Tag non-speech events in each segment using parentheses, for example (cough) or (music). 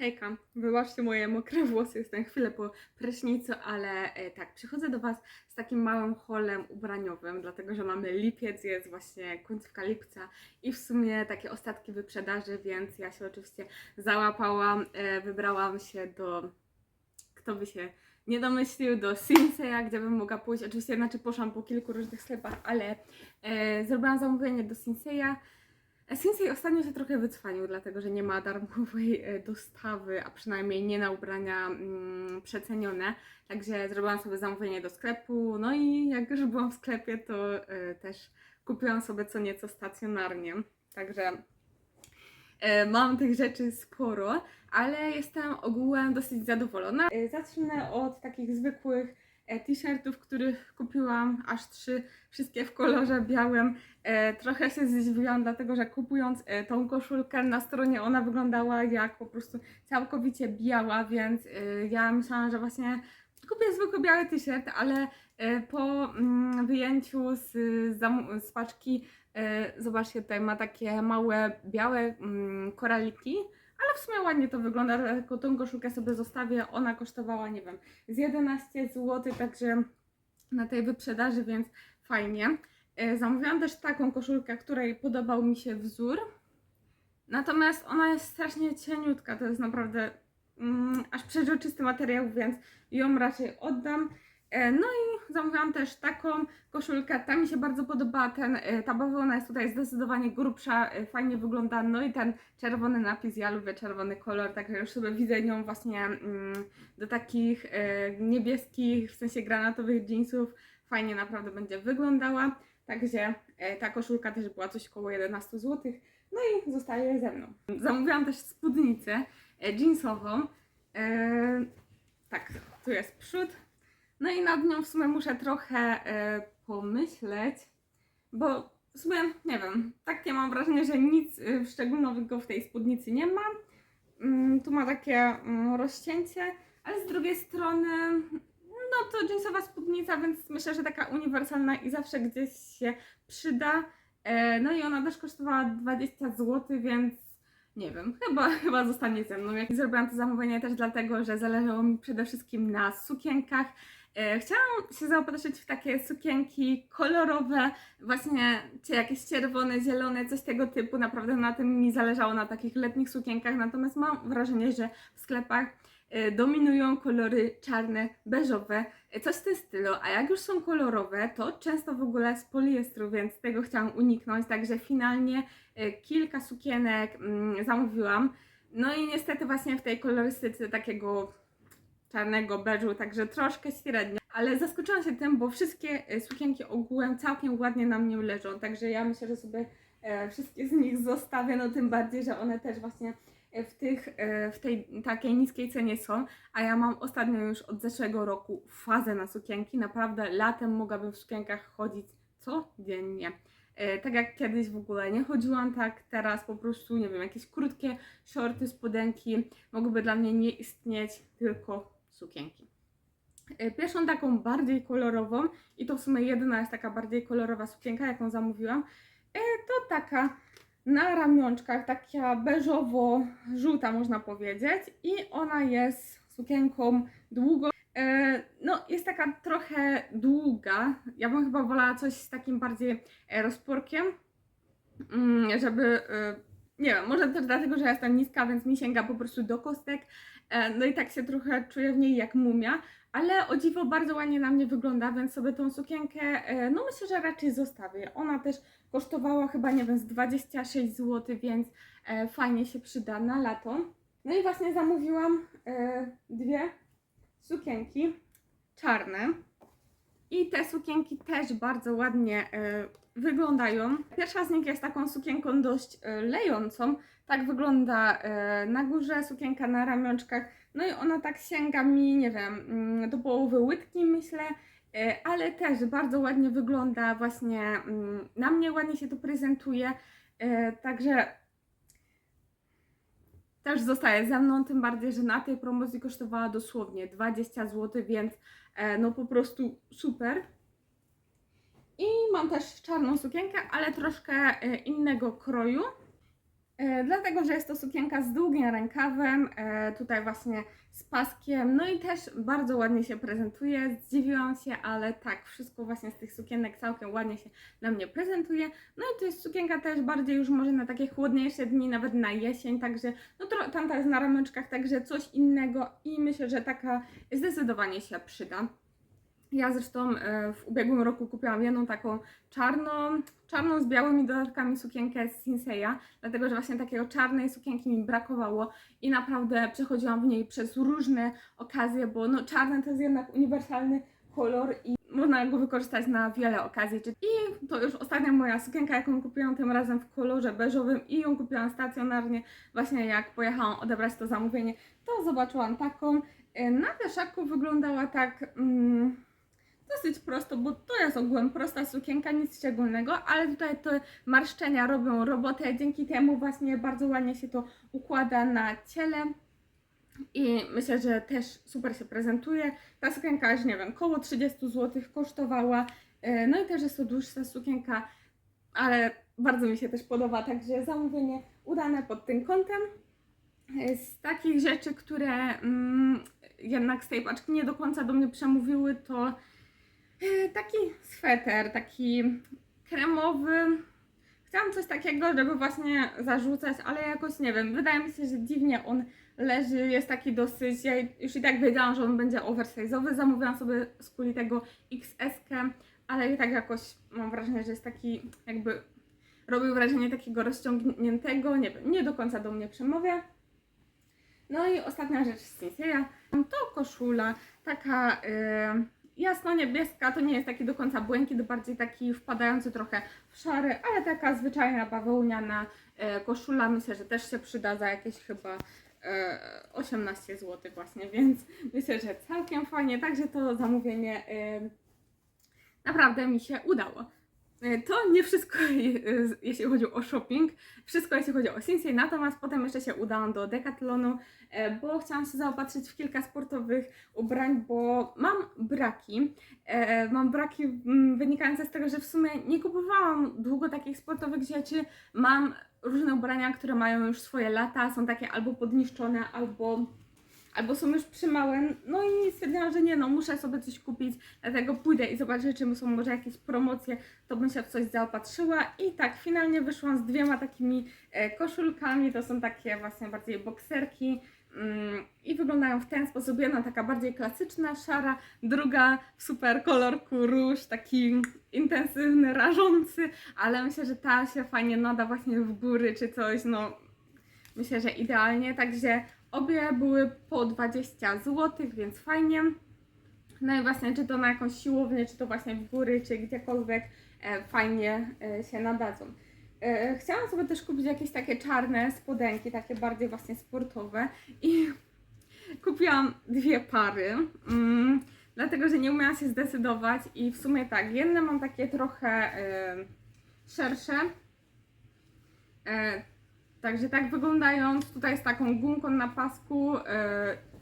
Hejka, wybaczcie moje mokre włosy, jestem chwilę po prysznicu, ale e, tak, przychodzę do Was z takim małym holem ubraniowym, dlatego że mamy lipiec, jest właśnie końcówka lipca i w sumie takie ostatki wyprzedaży, więc ja się oczywiście załapałam, e, wybrałam się do, kto by się nie domyślił, do Sinseya, gdzie bym mogła pójść, oczywiście znaczy poszłam po kilku różnych sklepach, ale e, zrobiłam zamówienie do Sinseya, Sensei ostatnio się trochę wycwanił, dlatego że nie ma darmowej e, dostawy, a przynajmniej nie na ubrania mm, przecenione. Także zrobiłam sobie zamówienie do sklepu. No i jak już byłam w sklepie, to e, też kupiłam sobie co nieco stacjonarnie. Także e, mam tych rzeczy sporo, ale jestem ogółem dosyć zadowolona. Zacznę od takich zwykłych t-shirtów, których kupiłam aż trzy, wszystkie w kolorze białym. E, trochę się zdziwiłam, dlatego że kupując e, tą koszulkę na stronie ona wyglądała jak po prostu całkowicie biała, więc e, ja myślałam, że właśnie kupię zwykły biały t-shirt, ale e, po mm, wyjęciu z, z paczki, e, zobaczcie, tutaj ma takie małe białe mm, koraliki. Ale w sumie ładnie to wygląda, tylko tą koszulkę sobie zostawię. Ona kosztowała, nie wiem, z 11 zł, także na tej wyprzedaży, więc fajnie. E, Zamówiłam też taką koszulkę, której podobał mi się wzór. Natomiast ona jest strasznie cieniutka, to jest naprawdę mm, aż przeźroczysty materiał, więc ją raczej oddam. E, No i zamówiłam też taką koszulkę, ta mi się bardzo podoba, ten, e, ta bawełna jest tutaj zdecydowanie grubsza, e, fajnie wygląda, no i ten czerwony napis, ja lubię czerwony kolor, także już sobie widzę nią właśnie mm, do takich niebieskich, w sensie granatowych jeansów, fajnie naprawdę będzie wyglądała. Także ta koszulka też była coś około 11 zł. No i zostaje ze mną. Zamówiłam też spódnicę jeansową. Tak, tu jest przód. No i nad nią w sumie muszę trochę e, pomyśleć, bo w sumie nie wiem, takie mam wrażenie, że nic e, szczególnego w tej spódnicy nie ma. Mm, tu ma takie mm, rozcięcie, ale z drugiej strony no to jeansowa spódnica, więc myślę, że taka uniwersalna i zawsze gdzieś się przyda. E, No i ona też kosztowała 20 zł, więc nie wiem, chyba, (laughs) chyba zostanie ze mną. Jak zrobiłam to zamówienie też dlatego, że zależało mi przede wszystkim na sukienkach. E, Chciałam się zaopatrzyć w takie sukienki kolorowe, właśnie jakieś czerwone, zielone, coś tego typu. Naprawdę na tym mi zależało, na takich letnich sukienkach. Natomiast mam wrażenie, że w sklepach e, dominują kolory czarne, beżowe, e, coś w tym stylu, a jak już są kolorowe, to często w ogóle z poliestru, więc tego chciałam uniknąć, także finalnie kilka sukienek mm, zamówiłam. No i niestety właśnie w tej kolorystyce takiego czarnego beżu, także troszkę średnio, ale zaskoczyłam się tym, bo wszystkie e, sukienki ogółem całkiem ładnie na mnie leżą, także ja myślę, że sobie e, wszystkie z nich zostawię, no tym bardziej, że one też właśnie e, w, tych, w tej takiej niskiej cenie są, a ja mam ostatnio już od zeszłego roku fazę na sukienki, naprawdę latem mogłabym w sukienkach chodzić codziennie. Tak jak kiedyś w ogóle nie chodziłam tak, teraz po prostu, nie wiem, jakieś krótkie shorty, spodenki mogłyby dla mnie nie istnieć, tylko sukienki. E, Pierwszą taką bardziej kolorową, i to w sumie jedyna jest taka bardziej kolorowa sukienka, jaką zamówiłam, e, to taka na ramionczkach, taka beżowo-żółta można powiedzieć i ona jest sukienką długą. E, No, jest taka trochę długa. Ja bym chyba wolała coś z takim bardziej rozporkiem, mm, żeby, nie wiem, może też dlatego, że ja jestem niska, więc mi sięga po prostu do kostek. E, No i tak się trochę czuję w niej jak mumia, ale o dziwo bardzo ładnie na mnie wygląda, więc sobie tą sukienkę, e, no myślę, że raczej zostawię. Ona też kosztowała chyba, nie wiem, z 26 zł, więc e, fajnie się przyda na lato. No i właśnie zamówiłam dwie sukienki czarne. I te sukienki też bardzo ładnie wyglądają. Pierwsza z nich jest taką sukienką dość e, lejącą. Tak wygląda e, na górze sukienka na ramionczkach. No i ona tak sięga mi, nie wiem, mm, do połowy łydki myślę. E, ale też bardzo ładnie wygląda właśnie mm, na mnie ładnie się to prezentuje. Także też zostaje ze mną, tym bardziej, że na tej promocji kosztowała dosłownie 20 zł, więc no po prostu super. I mam też czarną sukienkę, ale troszkę e, innego kroju. E, dlatego, że jest to sukienka z długim rękawem, e, tutaj właśnie z paskiem, no i też bardzo ładnie się prezentuje. Zdziwiłam się, ale tak, wszystko właśnie z tych sukienek całkiem ładnie się na mnie prezentuje. No i to jest sukienka też bardziej już może na takie chłodniejsze dni, nawet na jesień, także no tro, tamta jest na ramionczkach, także coś innego i myślę, że taka zdecydowanie się przyda. Ja zresztą e, w ubiegłym roku kupiłam jedną taką czarną, czarną z białymi dodatkami sukienkę z Sinseya, dlatego że właśnie takiego czarnej sukienki mi brakowało i naprawdę przechodziłam w niej przez różne okazje, bo no czarny to jest jednak uniwersalny kolor i można go wykorzystać na wiele okazji. I to już ostatnia moja sukienka, jaką kupiłam tym razem w kolorze beżowym i ją kupiłam stacjonarnie, właśnie jak pojechałam odebrać to zamówienie, to zobaczyłam taką. E, Na wieszaku wyglądała tak... Mm, dosyć prosto, bo to jest ogółem prosta sukienka, nic szczególnego, ale tutaj te marszczenia robią robotę, dzięki temu właśnie bardzo ładnie się to układa na ciele i myślę, że też super się prezentuje. Ta sukienka już nie wiem, koło 30 zł kosztowała, E, no i też jest to dłuższa sukienka, ale bardzo mi się też podoba, także zamówienie udane pod tym kątem. E, Z takich rzeczy, które mm, jednak z tej paczki nie do końca do mnie przemówiły, to Taki sweter, taki kremowy. Chciałam coś takiego, żeby właśnie zarzucać, ale jakoś nie wiem. Wydaje mi się, że dziwnie on leży, jest taki dosyć. Ja już i tak wiedziałam, że on będzie oversize'owy. Zamówiłam sobie z kuli tego XS, ale i tak jakoś mam wrażenie, że jest taki jakby robił wrażenie takiego rozciągniętego, nie wiem, nie do końca do mnie przemawia. No i ostatnia rzecz z Sinseya, to koszula, taka y, jasno-niebieska, to nie jest taki do końca błękit, bardziej taki wpadający trochę w szary, ale taka zwyczajna bawełniana y, koszula, myślę, że też się przyda za jakieś chyba y, 18 zł właśnie, więc (laughs) myślę, że całkiem fajnie, także to zamówienie y, naprawdę mi się udało. To nie wszystko, (laughs) jeśli chodzi o shopping, wszystko jeśli chodzi o Sinsei, natomiast potem jeszcze się udałam do Decathlonu, e, bo chciałam się zaopatrzyć w kilka sportowych ubrań, bo mam braki. E, Mam braki mm, wynikające z tego, że w sumie nie kupowałam długo takich sportowych rzeczy. Mam różne ubrania, które mają już swoje lata, są takie albo podniszczone, albo albo są już przymałe, no i stwierdziłam, że nie no, muszę sobie coś kupić, dlatego pójdę i zobaczę, czy są może jakieś promocje, to bym się w coś zaopatrzyła. I tak, finalnie wyszłam z dwiema takimi e, koszulkami, to są takie właśnie bardziej bokserki i wyglądają w ten sposób, jedna taka bardziej klasyczna, szara, druga w super kolorku róż, taki intensywny, rażący, ale myślę, że ta się fajnie nada właśnie w góry czy coś, no myślę, że idealnie, także Obie były po 20 zł, więc fajnie. No i właśnie, czy to na jakąś siłownię, czy to właśnie w góry, czy gdziekolwiek, e, fajnie e, się nadadzą. E, chciałam sobie też kupić jakieś takie czarne spodenki, takie bardziej właśnie sportowe. I (laughs) kupiłam dwie pary, mm, dlatego że nie umiałam się zdecydować i w sumie tak, jedne mam takie trochę e, szersze, e, Także tak wyglądając, tutaj z taką gumką na pasku,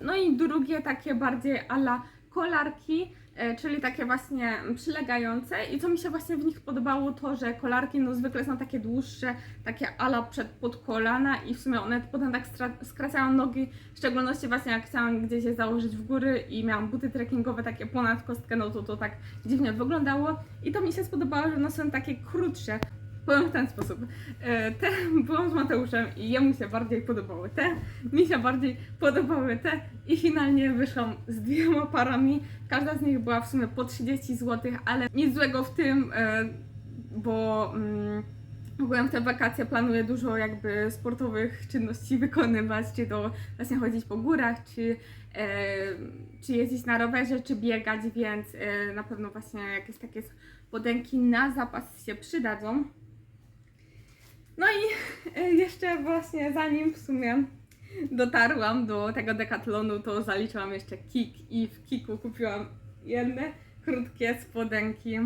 no i drugie takie bardziej ala kolarki, czyli takie właśnie przylegające. I co mi się właśnie w nich podobało to, że kolarki no zwykle są takie dłuższe, takie ala przed pod kolana i w sumie one potem tak skracają nogi, w szczególności właśnie jak chciałam gdzieś je założyć w góry i miałam buty trekkingowe takie ponad kostkę, no to to tak dziwnie wyglądało. I to mi się spodobało, że one są takie krótsze, Powiem w ten sposób. E, Te byłam z Mateuszem i jemu się bardziej podobały te, mi się bardziej podobały te i finalnie wyszłam z dwiema parami. Każda z nich była w sumie po 30 zł, ale nic złego w tym, e, bo mm, ogółem w te wakacje planuję dużo jakby sportowych czynności wykonywać, czy to właśnie chodzić po górach, czy, e, czy jeździć na rowerze, czy biegać, więc na pewno właśnie jakieś takie spodenki na zapas się przydadzą. No i e, jeszcze właśnie zanim w sumie dotarłam do tego dekatlonu, to zaliczyłam jeszcze kik i w kiku kupiłam jedne krótkie spodenki.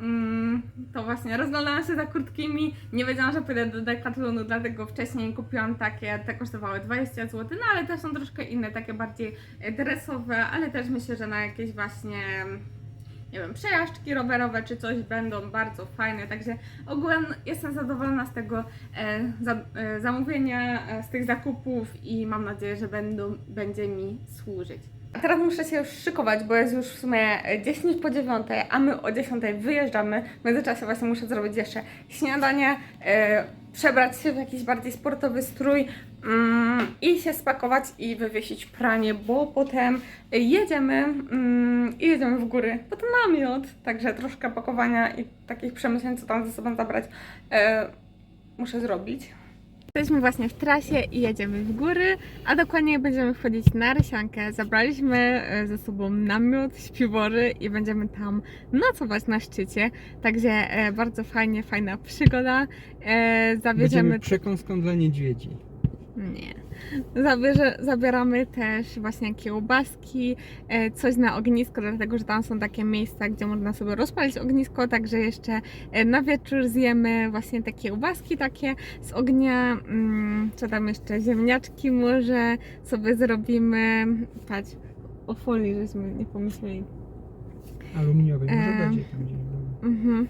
Mm, to właśnie rozglądałam się za krótkimi, nie wiedziałam, że pójdę do dekatlonu, dlatego wcześniej kupiłam takie, te kosztowały 20 zł, no ale te są troszkę inne, takie bardziej e, dresowe, ale też myślę, że na jakieś właśnie nie wiem, przejażdżki rowerowe czy coś będą bardzo fajne, także ogółem jestem zadowolona z tego e, za, e, zamówienia, e, z tych zakupów i mam nadzieję, że będą, będzie mi służyć. A teraz muszę się już szykować, bo jest już w sumie e, 10 po 9, a my o 10 wyjeżdżamy. W międzyczasie właśnie muszę zrobić jeszcze śniadanie, e, przebrać się w jakiś bardziej sportowy strój i się spakować i wywiesić pranie, bo potem jedziemy mm, i jedziemy w góry pod namiot. Także troszkę pakowania i takich przemyśleń, co tam ze sobą zabrać, e, muszę zrobić. Jesteśmy właśnie w trasie i jedziemy w góry, a dokładnie będziemy wchodzić na Rysiankę. Zabraliśmy e, ze sobą namiot, śpiwory i będziemy tam nocować na szczycie. Także e, bardzo fajnie, fajna przygoda. Zabierzemy... Będziemy przekąską dla niedźwiedzi. Nie. Zabierze, zabieramy też właśnie kiełbaski, e, coś na ognisko, dlatego że tam są takie miejsca, gdzie można sobie rozpalić ognisko, także jeszcze e, na wieczór zjemy właśnie te kiełbaski takie z ognia, mm, co tam jeszcze, ziemniaczki może sobie zrobimy, patrz, o folii żeśmy nie pomyśleli. Aluminiowej, może Em. będzie tam gdzieś. Mhm.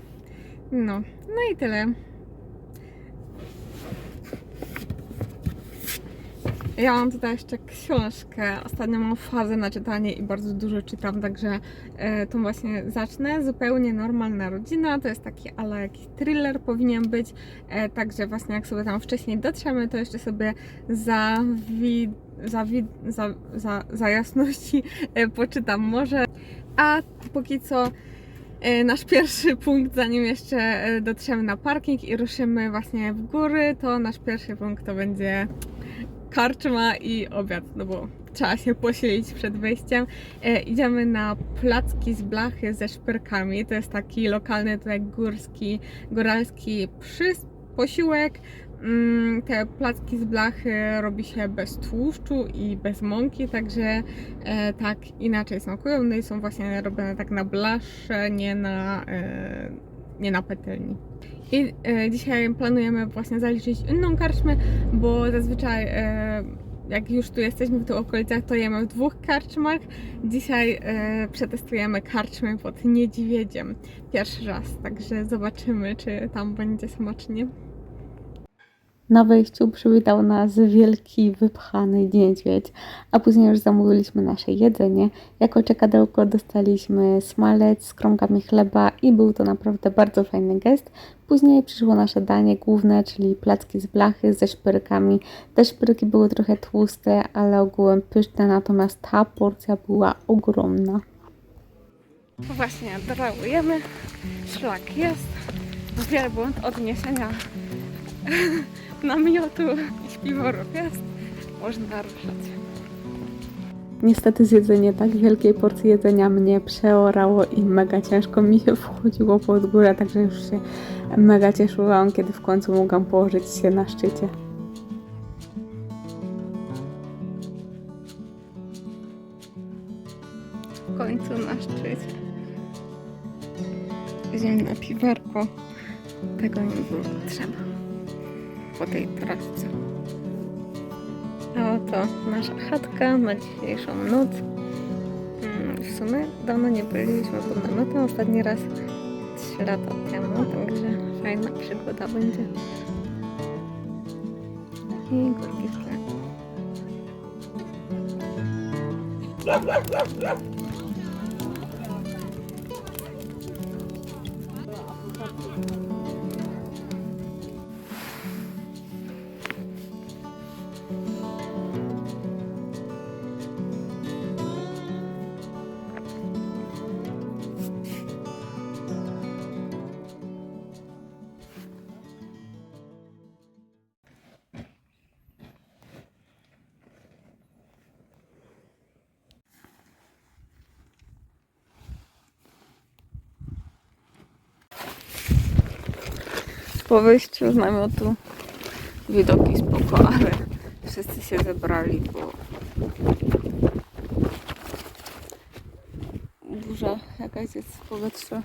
No, no i tyle. Ja mam tutaj jeszcze książkę. Ostatnio mam fazę na czytanie i bardzo dużo czytam, także e, tą właśnie zacznę. Zupełnie normalna rodzina. To jest taki ale jakiś thriller powinien być. E, także właśnie jak sobie tam wcześniej dotrzemy, to jeszcze sobie za, wi, za, wi, za, za, za jasności e, poczytam może. A póki co E, nasz pierwszy punkt, zanim jeszcze e, dotrzemy na parking i ruszymy właśnie w góry, to nasz pierwszy punkt to będzie karczma i obiad, no bo trzeba się posilić przed wejściem. E, idziemy na placki z blachy ze szpyrkami. To jest taki lokalny tutaj górski, góralski przys- posiłek. Mm, Te placki z blachy robi się bez tłuszczu i bez mąki, także e, tak inaczej smakują. No i są właśnie robione tak na blasze, nie na, e, nie na petelni. I e, dzisiaj planujemy właśnie zaliczyć inną karczmę, bo zazwyczaj e, jak już tu jesteśmy w tych okolicach, to jemy w dwóch karczmach. Dzisiaj e, przetestujemy karczmę pod niedźwiedziem. Pierwszy raz, także zobaczymy, czy tam będzie smacznie. Na wejściu przywitał nas wielki, wypchany niedźwiedź, a później już zamówiliśmy nasze jedzenie. Jako czekadełko dostaliśmy smalec z kromkami chleba i był to naprawdę bardzo fajny gest. Później przyszło nasze danie główne, czyli placki z blachy ze szpyrkami. Te szpyrki były trochę tłuste, ale ogółem pyszne, natomiast ta porcja była ogromna. Właśnie, drałujemy. Szlak jest. Wielbłąd odniesienia (laughs) namiotu i śpiworów jest. Można ruszać. Niestety zjedzenie tak wielkiej porcji jedzenia mnie przeorało i mega ciężko mi się wchodziło pod górę, także już się mega cieszyłam, kiedy w końcu mogłam położyć się na szczycie. W końcu na szczycie. Ziemne piwerko. Tego nie było potrzeba. Po tej trasce. A oto nasza chatka na dzisiejszą noc. Mm, W sumie dawno nie byliśmy pod namiotem. Ostatni raz 3 lata temu, także fajna przygoda będzie. I górki w tle. Po wyjściu z namiotu widoki spoko, ale wszyscy się zebrali, bo burza jakaś jest w powietrzu.